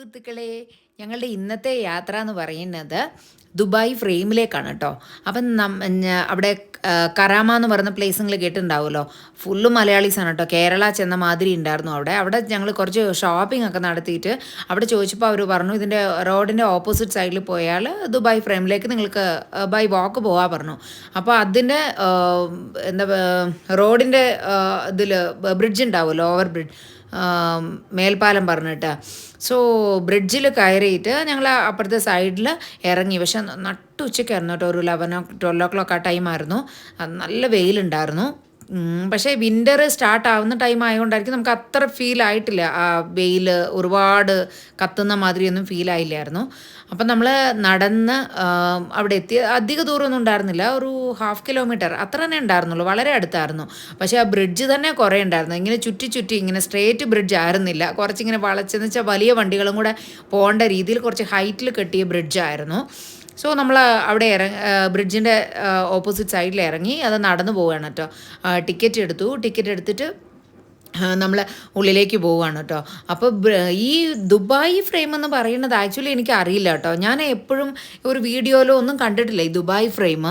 സുഹൃത്തുക്കളെ ഞങ്ങളുടെ ഇന്നത്തെ യാത്ര എന്ന് പറയുന്നത് ദുബായ് ഫ്രെയിമിലേക്കാണ് കേട്ടോ അപ്പം അവിടെ കറാമ എന്ന് പറയുന്ന പ്ലേസ് നിങ്ങൾ കേട്ടിട്ടുണ്ടാവുമല്ലോ. ഫുള്ള് മലയാളീസാണ് കേട്ടോ കേരള ചെന്ന മാതിരി ഉണ്ടായിരുന്നു അവിടെ. അവിടെ ഞങ്ങൾ കുറച്ച് ഷോപ്പിംഗ് ഒക്കെ നടത്തിയിട്ട് അവിടെ ചോദിച്ചപ്പോൾ അവർ പറഞ്ഞു ഇതിന്റെ റോഡിന്റെ ഓപ്പോസിറ്റ് സൈഡിൽ പോയാൽ ദുബായ് ഫ്രെയിമിലേക്ക് നിങ്ങൾക്ക് ബൈ വാക്ക് പോകാൻ പറഞ്ഞു. അപ്പോൾ അതിന്റെ എന്താ റോഡിന്റെ ഇതിൽ ബ്രിഡ്ജ് ഉണ്ടാവുമല്ലോ ഓവർ ബ്രിഡ്ജ് മേൽപ്പാലം പറഞ്ഞിട്ട്. സോ ബ്രിഡ്ജിൽ കയറിയിട്ട് ഞങ്ങൾ അപ്പുറത്തെ സൈഡിൽ ഇറങ്ങി. പക്ഷെ നട്ടുച്ചയ്ക്കായിരുന്നു കേട്ടോ. ഒരു ലെവൻ ട്വൽവ് ഓ ക്ലോക്ക് ആ ടൈമായിരുന്നു നല്ല വെയിലുണ്ടായിരുന്നു. പക്ഷേ വിന്റർ സ്റ്റാർട്ട് ആവുന്ന ടൈം ആയതുകൊണ്ടായിരിക്കും നമുക്ക് അത്ര ഫീൽ ആയിട്ടില്ല. ആ വെയിൽ ഒരുപാട് കത്തുന്ന മാതിരിയൊന്നും ഫീൽ ആയില്ലായിരുന്നു. അപ്പം നമ്മൾ നടന്ന് അവിടെ എത്തിയ അധിക ദൂരമൊന്നും ഉണ്ടായിരുന്നില്ല. ഒരു ഹാഫ് കിലോമീറ്റർ അത്ര തന്നെ ഉണ്ടായിരുന്നുള്ളൂ. വളരെ അടുത്തായിരുന്നു. പക്ഷേ ആ ബ്രിഡ്ജ് തന്നെ കുറേ ഉണ്ടായിരുന്നു. ഇങ്ങനെ ചുറ്റി ചുറ്റി ഇങ്ങനെ സ്ട്രേറ്റ് ബ്രിഡ്ജ് ആയിരുന്നില്ല. കുറച്ചിങ്ങനെ വളച്ചെന്ന് വെച്ചാൽ വലിയ വണ്ടികളും കൂടെ പോകേണ്ട രീതിയിൽ കുറച്ച് ഹൈറ്റിൽ കെട്ടിയ ബ്രിഡ്ജായിരുന്നു സോ നമ്മൾ അവിടെ ഇറങ്ങി ബ്രിഡ്ജിന്റെ ഓപ്പോസിറ്റ് സൈഡിൽ ഇറങ്ങി അത് നടന്നു പോവുകയാണ് കേട്ടോ ടിക്കറ്റ് എടുത്തു. ടിക്കറ്റ് എടുത്തിട്ട് നമ്മൾ ഉള്ളിലേക്ക് പോവുകയാണ് കേട്ടോ. അപ്പോൾ ഈ ദുബായ് ഫ്രെയിം എന്ന് പറയുന്നത് ആക്ച്വലി എനിക്ക് അറിയില്ല കേട്ടോ. ഞാൻ എപ്പോഴും ഒരു വീഡിയോയിലോ ഒന്നും കണ്ടിട്ടില്ല ഈ ദുബായ് ഫ്രെയിം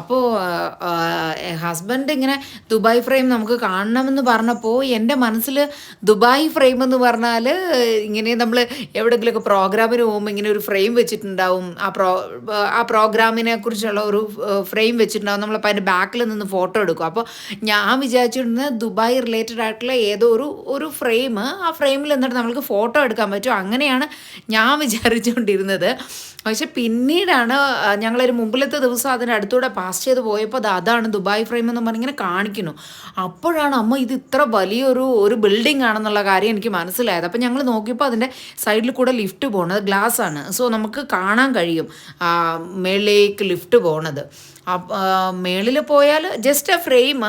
അപ്പോൾ ഹസ്ബൻഡ് ഇങ്ങനെ ദുബായ് ഫ്രെയിം നമുക്ക് കാണണമെന്ന് പറഞ്ഞപ്പോൾ എന്റെ മനസ്സിൽ ദുബായ് ഫ്രെയിം എന്ന് പറഞ്ഞാൽ ഇങ്ങനെ നമ്മൾ എവിടെയെങ്കിലുമൊക്കെ പ്രോഗ്രാമിന് പോകുമ്പോൾ ഇങ്ങനെ ഒരു ഫ്രെയിം വെച്ചിട്ടുണ്ടാവും. ആ പ്രോ ആ പ്രോഗ്രാമിനെ കുറിച്ചുള്ള ഒരു ഫ്രെയിം വെച്ചിട്ടുണ്ടാവും. നമ്മളപ്പോൾ അതിന്റെ ബാക്കിൽ നിന്ന് ഫോട്ടോ എടുക്കും. അപ്പോൾ ഞാൻ വിചാരിച്ചിരുന്നത് ദുബായ് റിലേറ്റഡ് ആയിട്ടുള്ള ഏതോ ഒരു ഒരു ഫ്രെയിം ആ ഫ്രെയിമിൽ എന്നിട്ട് നമുക്ക് ഫോട്ടോ എടുക്കാൻ പറ്റും. അങ്ങനെയാണ് ഞാൻ വിചാരിച്ചുകൊണ്ടിരുന്നത് പക്ഷെ പിന്നീടാണ് ഞങ്ങളൊരു മുമ്പിലത്തെ ദിവസം അതിന്റെ അടുത്തൂടെ പാസ് ചെയ്ത് പോയപ്പോൾ അത് അതാണ് ദുബായ് ഫ്രെയിം എന്ന് പറഞ്ഞിങ്ങനെ കാണിക്കുന്നു. അപ്പോഴാണ് അമ്മ ഇത് ഇത്ര വലിയൊരു ഒരു ബിൽഡിംഗ് ആണെന്നുള്ള കാര്യം എനിക്ക് മനസ്സിലായത്. അപ്പം ഞങ്ങൾ നോക്കിയപ്പോൾ അതിന്റെ സൈഡിൽ കൂടെ ലിഫ്റ്റ് പോകണത് ഗ്ലാസ് ആണ്. സോ നമുക്ക് കാണാൻ കഴിയും മേളിലേക്ക് ലിഫ്റ്റ് പോണത്. മേളിൽ പോയാൽ ജസ്റ്റ് ആ ഫ്രെയിം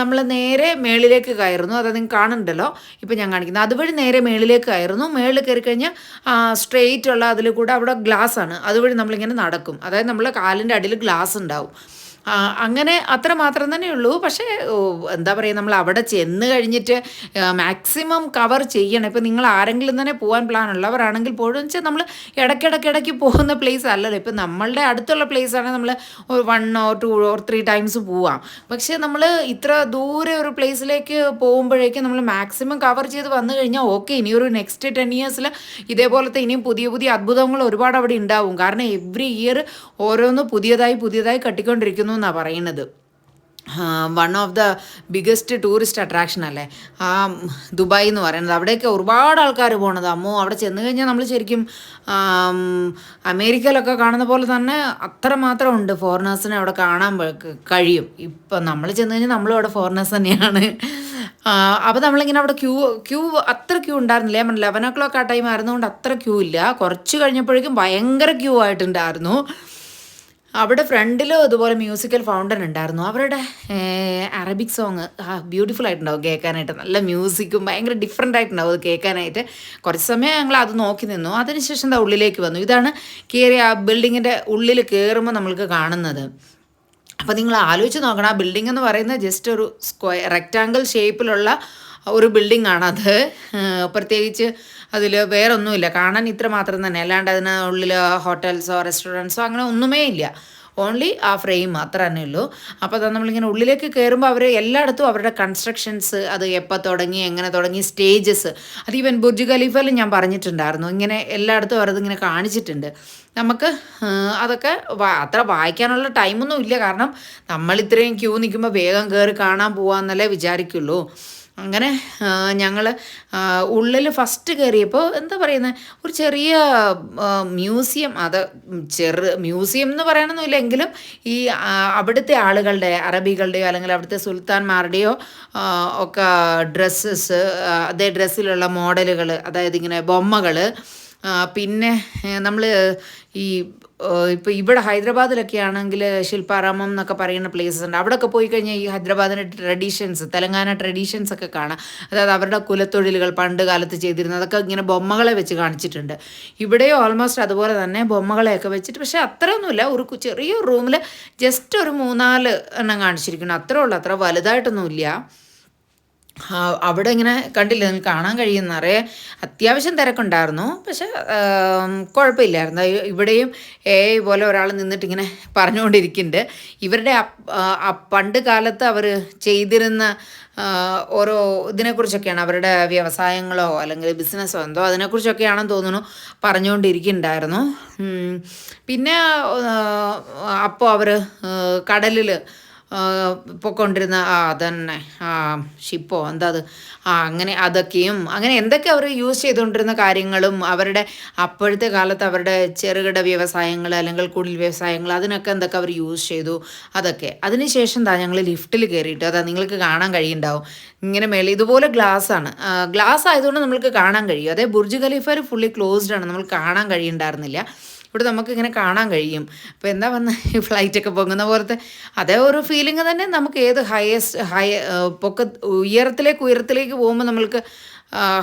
നമ്മൾ നേരെ മേളിലേക്ക് കയറുന്നു. അത് നിങ്ങൾ കാണുന്നുണ്ടല്ലോ? ഇപ്പം ഞാൻ കാണിക്കുന്നത് അതുവഴി നേരെ മേളിലേക്ക് കയറുന്നു. മേളിൽ കയറി കഴിഞ്ഞാൽ സ്ട്രെയിറ്റ് ഉള്ള അതിൽ കൂടെ അവിടെ ഗ്ലാസ് ആണ്. അതുവഴി നമ്മളിങ്ങനെ നടക്കും. അതായത് നമ്മളെ കാലിന്റെ അടിയിൽ ഗ്ലാസ് ഉണ്ടാവും. അങ്ങനെ അത്ര മാത്രം തന്നെ ഉള്ളൂ പക്ഷേ എന്താ പറയുക നമ്മൾ അവിടെ ചെന്ന് കഴിഞ്ഞിട്ട് മാക്സിമം കവർ ചെയ്യണം. ഇപ്പം നിങ്ങൾ ആരെങ്കിലും തന്നെ പോകാൻ പ്ലാൻ ഉള്ളവരാണെങ്കിൽ പോലും വെച്ചാൽ നമ്മൾ ഇടയ്ക്കിടയ്ക്ക് ഇടയ്ക്ക് പോകുന്ന പ്ലേസ് അല്ലല്ലോ. ഇപ്പം നമ്മളുടെ അടുത്തുള്ള പ്ലേസ് ആണെങ്കിൽ നമ്മൾ one or two or three times പോവാം. പക്ഷേ നമ്മൾ ഇത്ര ദൂരെ ഒരു പ്ലേസിലേക്ക് പോകുമ്പോഴേക്കും നമ്മൾ മാക്സിമം കവർ ചെയ്ത് വന്നു കഴിഞ്ഞാൽ ഓക്കെ ഇനി ഒരു നെക്സ്റ്റ് ടെൻ ഇയേഴ്സിൽ ഇതേപോലത്തെ ഇനിയും പുതിയ പുതിയ അത്ഭുതങ്ങൾ ഒരുപാട് അവിടെ ഉണ്ടാവും. കാരണം എവ്രി ഇയർ ഓരോന്ന് പുതിയതായി പുതിയതായി കട്ടിക്കൊണ്ടിരിക്കുന്നു എന്നാണ് പറയുന്നത്? One of the biggest tourist attraction അല്ലേ? ആ ദുബായ് എന്ന് പറയുന്നത്. അവിടെയൊക്കെ ഒരുപാട് ആൾക്കാർ പോണത്. അമ്മോ അവിടെ ചെന്ന് കഴിഞ്ഞാൽ നമ്മൾ ശരിക്കും അമേരിക്കയിലൊക്കെ കാണുന്ന പോലെ തന്നെ അത്ര മാത്രം ഉണ്ട് ഫോറിനേഴ്സിനെ അവിടെ കാണാൻ കഴിയും. ഇപ്പം നമ്മൾ ചെന്ന് കഴിഞ്ഞാൽ നമ്മളും അവിടെ ഫോറിനേഴ്സ് തന്നെയാണ്. അപ്പോൾ നമ്മളിങ്ങനെ അവിടെ ക്യൂ ക്യൂ അത്ര ക്യൂ ഉണ്ടായിരുന്നില്ല. ഞാൻ ലെവൻ ഓ ക്ലോക്ക് ആ ടൈം ആയിരുന്നുകൊണ്ട് അത്ര ക്യൂ ഇല്ല. കുറച്ച് കഴിഞ്ഞപ്പോഴേക്കും ഭയങ്കര ക്യൂ ആയിട്ടുണ്ടായിരുന്നു. അവിടെ ഫ്രണ്ടിലും അതുപോലെ മ്യൂസിക്കൽ ഫൗണ്ടൻ ഉണ്ടായിരുന്നു. അവരുടെ അറബിക് സോങ് ബ്യൂട്ടിഫുൾ ആയിട്ടുണ്ടാവും കേൾക്കാനായിട്ട്. നല്ല മ്യൂസിക്കും ഭയങ്കര ഡിഫറെന്റ് ആയിട്ടുണ്ടാവും അത് കേൾക്കാനായിട്ട്. കുറച്ച് സമയം ഞങ്ങൾ അത് നോക്കി നിന്നു. അതിനുശേഷം എന്താ ഉള്ളിലേക്ക് വന്നു. ഇതാണ് കയറി ആ ബിൽഡിങ്ങിന്റെ ഉള്ളിൽ കയറുമ്പോൾ നമ്മൾക്ക് കാണുന്നത്. അപ്പോൾ നിങ്ങൾ ആലോചിച്ച് നോക്കണം. ആ ബിൽഡിംഗ് എന്ന് പറയുന്നത് ജസ്റ്റ് ഒരു സ്ക്വയർ റെക്റ്റാങ്കിൾ ഷേപ്പിലുള്ള ഒരു ബിൽഡിംഗ് ആണത്. പ്രത്യേകിച്ച് അതിൽ വേറെ ഒന്നുമില്ല കാണാൻ ഇത്ര മാത്രം തന്നെ. അല്ലാണ്ട് അതിന് ഉള്ളിൽ ഹോട്ടൽസോ റെസ്റ്റോറന്റ്സോ അങ്ങനെ ഒന്നുമേ ഇല്ല. ഓൺലി ആ ഫ്രെയിം മാത്രം തന്നെ ഉള്ളൂ. അപ്പോൾ അത് നമ്മളിങ്ങനെ ഉള്ളിലേക്ക് കയറുമ്പോൾ അവർ എല്ലായിടത്തും അവരുടെ കൺസ്ട്രക്ഷൻസ് അത് എപ്പോൾ തുടങ്ങി എങ്ങനെ തുടങ്ങി സ്റ്റേജസ് അത് ഈവൻ ബുർജ് ഖലീഫയിലും ഞാൻ പറഞ്ഞിട്ടുണ്ടായിരുന്നു. ഇങ്ങനെ എല്ലായിടത്തും അവരതിങ്ങനെ കാണിച്ചിട്ടുണ്ട്. നമുക്ക് അതൊക്കെ അത്ര വായിക്കാനുള്ള ടൈമൊന്നും ഇല്ല. കാരണം നമ്മൾ ഇത്രയും ക്യൂ നിൽക്കുമ്പോൾ വേഗം കയറി കാണാൻ പോവാന്നല്ലേ വിചാരിക്കുള്ളൂ. അങ്ങനെ ഞങ്ങൾ ഉള്ളിൽ ഫസ്റ്റ് കയറിയപ്പോൾ എന്താ പറയുന്നത് ഒരു ചെറിയ മ്യൂസിയം അത് ചെറു മ്യൂസിയം എന്ന് പറയാനൊന്നുമില്ല എങ്കിലും ഈ അവിടുത്തെ ആളുകളുടെ അറബികളുടെയോ അല്ലെങ്കിൽ അവിടുത്തെ സുൽത്താൻമാരുടെയോ ഒക്കെ ഡ്രസ്സസ് അതേ ഡ്രസ്സിലുള്ള മോഡലുകൾ അതായത് ഇങ്ങനെ ബൊമ്മകൾ പിന്നെ നമ്മൾ ഈ ഇപ്പോൾ ഇവിടെ ഹൈദരാബാദിലൊക്കെ ആണെങ്കിൽ ശില്പാരാമം എന്നൊക്കെ പറയുന്ന പ്ലേസസ് ഉണ്ട്. അവിടെയൊക്കെ പോയി കഴിഞ്ഞാൽ ഈ ഹൈദരാബാദിന്റെ ട്രഡീഷൻസ് തെലങ്കാന ട്രഡീഷൻസ് ഒക്കെ കാണാം. അതായത് അവരുടെ കുലത്തൊഴിലുകൾ പണ്ട് കാലത്ത് ചെയ്തിരുന്നത് അതൊക്കെ ഇങ്ങനെ ബൊമ്മകളെ വെച്ച് കാണിച്ചിട്ടുണ്ട്. ഇവിടെയും ഓൾമോസ്റ്റ് അതുപോലെ തന്നെ ബൊമ്മകളെയൊക്കെ വെച്ചിട്ട് പക്ഷേ അത്രയൊന്നുമില്ല. ഒരു ചെറിയ റൂമിൽ ജസ്റ്റ് ഒരു മൂന്നാൽ എണ്ണം കാണിച്ചിരിക്കുന്നു. അത്രേ ഉള്ളൂ. അത്ര വലുതായിട്ടൊന്നുമില്ല. അവിടെ ഇങ്ങനെ കണ്ടില്ല നിങ്ങൾക്ക് കാണാൻ കഴിയുന്ന നിറയെ അത്യാവശ്യം തിരക്കുണ്ടായിരുന്നു. പക്ഷെ കുഴപ്പമില്ലായിരുന്നു. ഇവിടെയും ഏ പോലെ ഒരാൾ നിന്നിട്ട് ഇങ്ങനെ പറഞ്ഞുകൊണ്ടിരിക്കുന്നുണ്ട്. ഇവരുടെ പണ്ട് കാലത്ത് അവർ ചെയ്തിരുന്ന ഓരോ ഇതിനെക്കുറിച്ചൊക്കെയാണ് അവരുടെ വ്യവസായങ്ങളോ അല്ലെങ്കിൽ ബിസിനസ്സോ എന്തോ അതിനെക്കുറിച്ചൊക്കെയാണെന്ന് തോന്നുന്നു പറഞ്ഞുകൊണ്ടിരിക്കുന്നുണ്ടായിരുന്നു. പിന്നെ അപ്പോൾ അവർ കടലിൽ പൊക്കൊണ്ടിരുന്ന ആ അതന്നെ ആ ഷിപ്പോ എന്താ അത് ആ അങ്ങനെ അതൊക്കെയും അങ്ങനെ എന്തൊക്കെ അവർ യൂസ് ചെയ്തുകൊണ്ടിരുന്ന കാര്യങ്ങളും അവരുടെ അപ്പോഴത്തെ കാലത്ത് അവരുടെ ചെറുകിട വ്യവസായങ്ങൾ അല്ലെങ്കിൽ കുടിൽ വ്യവസായങ്ങൾ അതിനൊക്കെ എന്തൊക്കെ അവർ യൂസ് ചെയ്തു അതൊക്കെ. അതിനുശേഷം താ ഞങ്ങൾ ലിഫ്റ്റിൽ കയറിയിട്ട് അതാ നിങ്ങൾക്ക് കാണാൻ കഴിയുണ്ടാവും ഇങ്ങനെ മേളി ഇതുപോലെ ഗ്ലാസ് ആണ്. ഗ്ലാസ് ആയതുകൊണ്ട് നമ്മൾക്ക് കാണാൻ കഴിയും. അതേ ബുർജ് ഖലീഫർ ഫുള്ളി ക്ലോസ്ഡ് ആണ്. നമ്മൾ കാണാൻ കഴിയുണ്ടായിരുന്നില്ല ഇവിടെ നമുക്ക് ഇങ്ങനെ കാണാൻ കഴിയും. അപ്പോൾ എന്താ വന്ന് ഫ്ലൈറ്റൊക്കെ പൊങ്ങുന്ന പോലത്തെ അതേ ഒരു ഫീലിംഗ് തന്നെ നമുക്ക് ഏത് ഹയസ്റ്റ് ഹയ പൊക്ക ഉയരത്തിലേക്ക് ഉയരത്തിലേക്ക് പോകുമ്പോൾ നമ്മൾക്ക്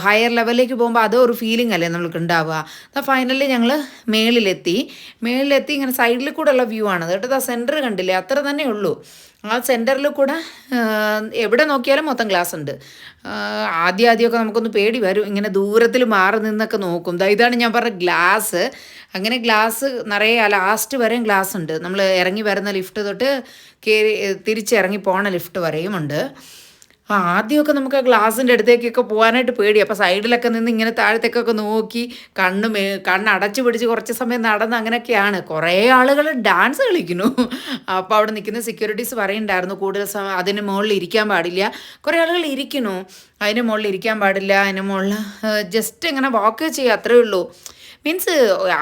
ഹയർ ലെവലിലേക്ക് പോകുമ്പോൾ അതോ ഒരു ഫീലിംഗ് അല്ലേ നമ്മൾക്ക് ഉണ്ടാവുക. എന്നാൽ ഫൈനലി ഞങ്ങൾ മേളിലെത്തി. മേളിലെത്തി ഇങ്ങനെ സൈഡിൽ കൂടെ ഉള്ള വ്യൂ ആണ് കേട്ടോ സെന്റർ കണ്ടില്ലേ? അത്ര തന്നെ ഉള്ളൂ. ആ സെന്ററിൽ കൂടെ എവിടെ നോക്കിയാലും മൊത്തം ഗ്ലാസ് ഉണ്ട്. ആദ്യം ആദ്യമൊക്കെ നമുക്കൊന്ന് പേടി വരും. ഇങ്ങനെ ദൂരത്തിൽ മാറി നിന്നൊക്കെ നോക്കും. ഇതാണ് ഞാൻ പറഞ്ഞ ഗ്ലാസ് അങ്ങനെ ഗ്ലാസ് നിറയെ ലാസ്റ്റ് വരെയും ഗ്ലാസ് ഉണ്ട്. നമ്മൾ ഇറങ്ങി വരുന്ന ലിഫ്റ്റ് തൊട്ട് കയറി തിരിച്ചിറങ്ങി പോണ ലിഫ്റ്റ് വരെയും ഉണ്ട്. ആ ആദ്യമൊക്കെ നമുക്ക് ഗ്ലാസിന്റെ അടുത്തേക്കൊക്കെ പോകാനായിട്ട് പേടി. അപ്പോൾ സൈഡിലൊക്കെ നിന്ന് ഇങ്ങനെ താഴത്തേക്കൊക്കെ നോക്കി കണ്ണ് മേ കണ്ണ് അടച്ചു പിടിച്ച് കുറച്ച് സമയം നടന്ന് അങ്ങനെയൊക്കെയാണ്. കുറേ ആളുകൾ ഡാൻസ് കളിക്കുന്നു. അപ്പോൾ അവിടെ നിൽക്കുന്ന സെക്യൂരിറ്റീസ് പറയുന്നുണ്ടായിരുന്നു കൂടുതൽ സമയം അതിന് മുകളിൽ ഇരിക്കാൻ പാടില്ല. കുറേ ആളുകൾ ഇരിക്കുന്നു. അതിന് മുകളിൽ ഇരിക്കാൻ പാടില്ല. അതിന് മുകളിൽ ജസ്റ്റ് ഇങ്ങനെ വാക്ക് ചെയ്യുക അത്രയേ ഉള്ളൂ. മീൻസ്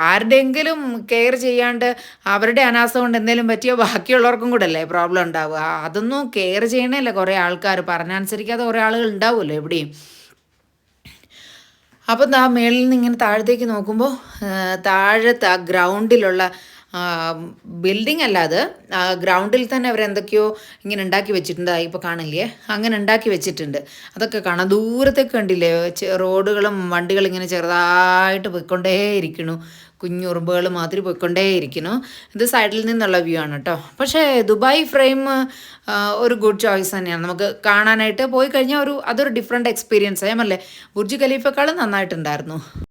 ആരുടെയെങ്കിലും കെയർ ചെയ്യാണ്ട് അവരുടെ അനാസ്ഥ കൊണ്ട് എന്തെങ്കിലും പറ്റിയോ ബാക്കിയുള്ളവർക്കും കൂടെ അല്ലേ പ്രോബ്ലം ഉണ്ടാവുക. അതൊന്നും കെയർ ചെയ്യണേല്ല കുറേ ആൾക്കാർ പറഞ്ഞനുസരിക്കാതെ കുറേ ആളുകൾ ഉണ്ടാവുമല്ലോ എവിടെയും. അപ്പം ആ മേളിൽ നിന്ന് ഇങ്ങനെ താഴത്തേക്ക് നോക്കുമ്പോൾ താഴത്തെ ആ ഗ്രൗണ്ടിലുള്ള ബിൽഡിംഗ് അല്ല അത്. ഗ്രൗണ്ടിൽ തന്നെ അവരെന്തൊക്കെയോ ഇങ്ങനെ ഉണ്ടാക്കി വെച്ചിട്ടുണ്ട്. ഇപ്പോൾ കാണില്ലേ? അങ്ങനെ ഉണ്ടാക്കി വെച്ചിട്ടുണ്ട്. അതൊക്കെ കാണാം ദൂരത്തേക്ക് കണ്ടില്ലേ? റോഡുകളും വണ്ടികളും ഇങ്ങനെ ചെറുതായിട്ട് പോയിക്കൊണ്ടേയിരിക്കണു കുഞ്ഞുറുമ്പുകൾ മാതിരി പോയിക്കൊണ്ടേയിരിക്കുന്നു. ഇത് സൈഡിൽ നിന്നുള്ള വ്യൂ ആണ് കേട്ടോ പക്ഷേ ദുബായ് ഫ്രെയിം ഒരു ഗുഡ് ചോയ്സ് തന്നെയാണ്. നമുക്ക് കാണാനായിട്ട് പോയി കഴിഞ്ഞാൽ ഒരു അതൊരു ഡിഫറെന്റ് എക്സ്പീരിയൻസ് അല്ലേ ബുർജ് ഖലീഫക്കാളും നന്നായിട്ടുണ്ടായിരുന്നു.